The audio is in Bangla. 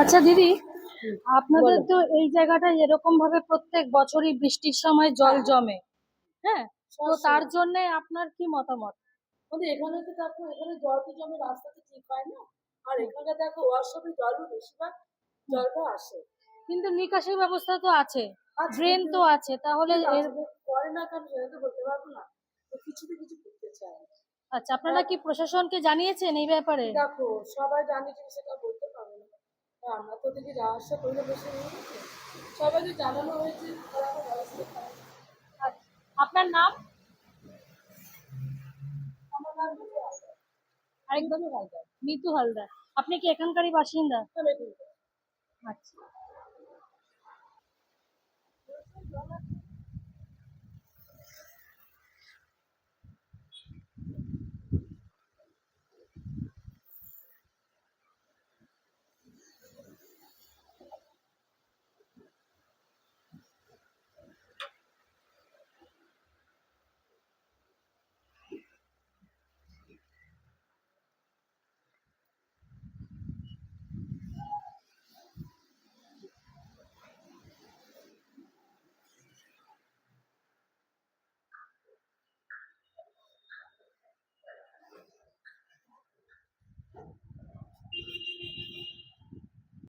আচ্ছা দিদি আপনাদের তো এই জায়গাটায় এরকম ভাবে প্রত্যেক বছরই বৃষ্টির সময় জল জমে হ্যাঁ? তো তার জন্য আপনার কি মতামত? এখানে তো দেখো এখানে জল তো জমে রাস্তাতে ঠিক হয় না। আর এখানে দেখো ওয়ার্কশপে জলও বেশিরভাগ জলটা আসে। কিন্তু নিকাশি ব্যবস্থা তো আছে ড্রেন তো আছে তাহলে করে না কেন সেটা তো বলতে পারব না। কিছু তো কিছু করতে চাই। আচ্ছা আপনারা কি প্রশাসনকে জানিয়েছেন এই ব্যাপারে? দেখো সবাই জানে যে সেটা বলতে আমরা তো দেখি যাওয়া আসা করে বসে সবাইকে জানানো হয়েছে। আচ্ছা, আপনার নাম আমার নাম মিঠু হালদার। মিতু হালদার আপনি কি এখানকারই বাসিন্দা আছে। আচ্ছা